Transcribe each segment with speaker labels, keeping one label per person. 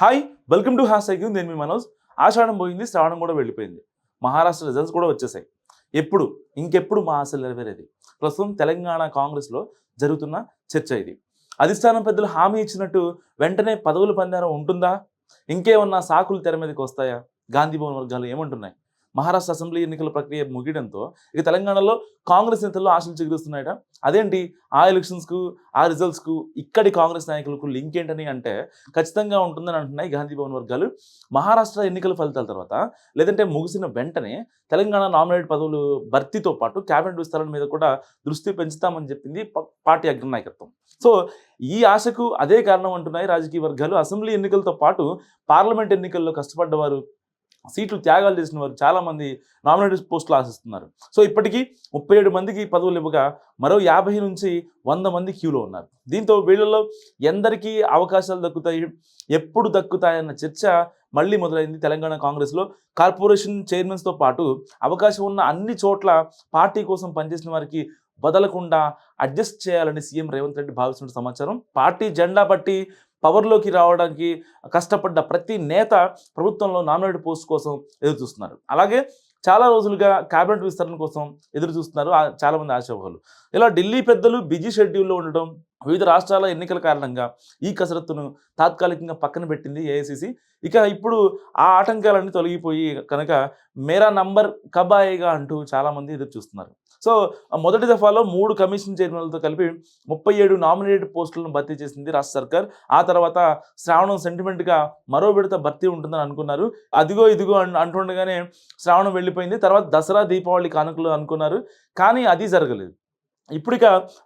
Speaker 1: Hi welcome to hash IQ నేను మీ మనోజ్. ఆషాఢం పోయింది శ్రావణం కూడా వెళ్ళిపోయింది. మహారాష్ట్ర రిజల్ట్స్ కూడా వచ్చేసాయి. ఎప్పుడు ఇంకెప్పుడు మా ఆశలు నెరవేరేది? ప్రస్తుతం తెలంగాణ కాంగ్రెస్లో జరుగుతున్న చర్చ ఇది. అధిష్టానం పెద్దలు హామీ ఇచ్చినట్టు వెంటనే పదవులు పందారం ఉంటుందా? ఇంకేమన్నా సాకులు తెర మీదకి వస్తాయా? గాంధీ భవన్ వర్గాలు ఏమంటున్నాయి? మహారాష్ట్ర అసెంబ్లీ ఎన్నికల ప్రక్రియ ముగియడంతో ఇక తెలంగాణలో కాంగ్రెస్ నేతల్లో ఆశలు చిగురుస్తున్నాయట. అదేంటి? ఆ ఎలక్షన్స్కు ఆ రిజల్ట్స్కు ఇక్కడి కాంగ్రెస్ నాయకులకు లింక్ ఏంటని అంటే ఖచ్చితంగా ఉంటుందని అంటున్నాయి గాంధీ భవన్ వర్గాలు. మహారాష్ట్ర ఎన్నికల ఫలితాల తర్వాత లేదంటే ముగిసిన వెంటనే తెలంగాణ నామినేట్ పదవులు భర్తీతో పాటు క్యాబినెట్ విస్తరణ మీద కూడా దృష్టి పెంచుతామని చెప్పింది పార్టీ అగ్రనాయకత్వం. సో ఈ ఆశకు అదే కారణం అంటున్నాయి రాజకీయ వర్గాలు. అసెంబ్లీ ఎన్నికలతో పాటు పార్లమెంట్ ఎన్నికల్లో కష్టపడ్డవారు సీట్లు త్యాగాలు చేసిన వారు చాలామంది నామినేటెడ్ పోస్టులు ఆశిస్తున్నారు సో ఇప్పటికీ ముప్పై ఏడు మందికి పదవులు ఇవ్వగా మరో యాభై నుంచి వంద మంది క్యూలో ఉన్నారు. దీంతో వీళ్ళలో ఎందరికీ అవకాశాలు దక్కుతాయి ఎప్పుడు దక్కుతాయన్న చర్చ మళ్ళీ మొదలైంది తెలంగాణ కాంగ్రెస్లో. కార్పొరేషన్ చైర్మన్స్తో పాటు అవకాశం ఉన్న అన్ని చోట్ల పార్టీ కోసం పనిచేసిన వారికి వదలకుండా అడ్జస్ట్ చేయాలని సీఎం రేవంత్ రెడ్డి భావిస్తున్న సమాచారం. పార్టీ జెండా పట్టి పవర్లోకి రావడానికి కష్టపడ్డ ప్రతి నేత ప్రభుత్వంలో నామినేటెడ్ పోస్ట్ కోసం ఎదురు చూస్తున్నారు అలాగే చాలా రోజులుగా క్యాబినెట్ విస్తరణ కోసం ఎదురు చూస్తున్నారు చాలామంది ఆశావహులు ఇలా ఢిల్లీ పెద్దలు బిజీ షెడ్యూల్లో ఉండడం వివిధ రాష్ట్రాల ఎన్నికల కారణంగా ఈ కసరత్తును తాత్కాలికంగా పక్కన పెట్టింది ఏఐసిసి. ఇక ఇప్పుడు ఆ ఆటంకాలన్నీ తొలగిపోయి కనుక మేరా నంబర్ కబాయిగా అంటూ చాలామంది ఎదురు చూస్తున్నారు సో మొదటి దఫాలో మూడు కమిషన్ చైర్మన్లతో కలిపి ముప్పై ఏడు నామినేటెడ్ పోస్టులను భర్తీ చేసింది రాష్ట్ర సర్కార్. ఆ తర్వాత శ్రావణం సెంటిమెంట్గా మరో విడత భర్తీ ఉంటుందని అనుకున్నారు. అదిగో ఇదిగో అంటుండగానే శ్రావణం వెళ్ళిపోయింది. తర్వాత దసరా దీపావళి కానుకలు అనుకున్నారు. కానీ అది జరగలేదు. ఇప్పుడిక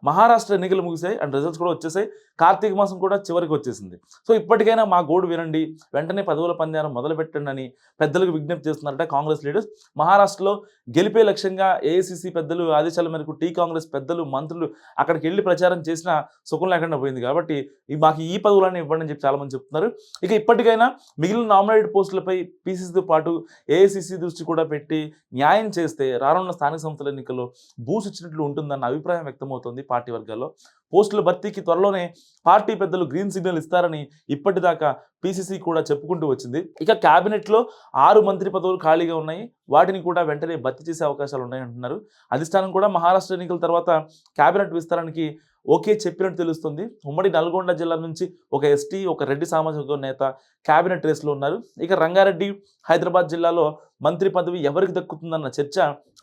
Speaker 1: మహారాష్ట్ర ఎన్నికలు ముగిసాయి అండ్ రిజల్ట్స్ కూడా వచ్చేసాయి. కార్తీక మాసం కూడా చివరికి వచ్చేసింది. సో ఇప్పటికైనా మా గోడు వినండి. వెంటనే పదవుల పందారం మొదలు పెట్టండి అని పెద్దలకు విజ్ఞప్తి చేస్తున్నారట కాంగ్రెస్ లీడర్స్. మహారాష్ట్రలో గెలిపే లక్ష్యంగా ఏఐసిసి పెద్దలు ఆదేశాల మేరకు టీ కాంగ్రెస్ పెద్దలు మంత్రులు అక్కడికి వెళ్ళి ప్రచారం చేసిన సుఖం లేకుండా పోయింది. కాబట్టి మాకు ఈ పదవులన్నీ ఇవ్వండి అని చెప్పి చాలామంది చెప్తున్నారు. ఇక ఇప్పటికైనా మిగిలిన నామినేటెడ్ పోస్టులపై పీసీసీతో పాటు ఏఐసిసి దృష్టి కూడా పెట్టి న్యాయం చేస్తే రానున్న స్థానిక సంస్థల ఎన్నికల్లో బూస్ ఇచ్చినట్లు ఉంటుందన్న అభిప్రాయం వ్యక్తమవుతోంది పార్టీ వర్గాల్లో. పోస్టుల భర్తీకి త్వరలోనే పార్టీ పెద్దలు గ్రీన్ సిగ్నల్ ఇస్తారని ఇప్పటిదాకా పీసీసీ కూడా చెప్పుకుంటూ వచ్చింది. ఇక కేబినెట్లో ఆరు మంత్రి పదవులు ఖాళీగా ఉన్నాయి. వాటిని కూడా వెంటనే భర్తీ చేసే అవకాశాలు ఉన్నాయంటున్నారు. అధిష్టానం కూడా మహారాష్ట్ర ఎన్నికల తర్వాత కేబినెట్ విస్తరణకి ఓకే చెప్పినట్టు తెలుస్తుంది. ఉమ్మడి నల్గొండ జిల్లా నుంచి ఒక ఎస్టీ ఒక రెడ్డి సామాజిక నేత కేబినెట్ రేస్లో ఉన్నారు. ఇక రంగారెడ్డి హైదరాబాద్ జిల్లాలో మంత్రి పదవి ఎవరికి దక్కుతుందన్న చర్చ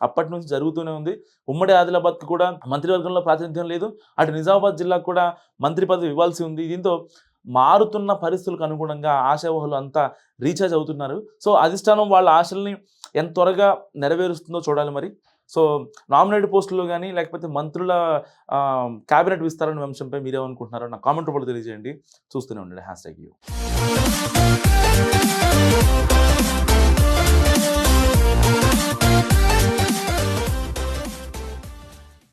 Speaker 1: అప్పటి నుంచి జరుగుతూనే ఉంది. ఉమ్మడి ఆదిలాబాద్కి కూడా మంత్రివర్గంలో ప్రాతినిధ్యం లేదు. అటు నిజామాబాద్ జిల్లాకు కూడా మంత్రి పదవి ఇవ్వాల్సి ఉంది. దీంతో మారుతున్న పరిస్థితులకు అనుగుణంగా ఆశావహులు అంతా రీఛార్జ్ అవుతున్నారు. సో అధిష్టానం వాళ్ళ ఆశల్ని ఎంత త్వరగా నెరవేరుస్తుందో చూడాలి మరి. సో నామినేటెడ్ పోస్టులు కానీ లేకపోతే మంత్రుల క్యాబినెట్ విస్తారణ అంశంపై మీరేమనుకుంటున్నారో నా కామెంట్ రూపంలో తెలియజేయండి. చూస్తూనే ఉండండి. Hashtag you.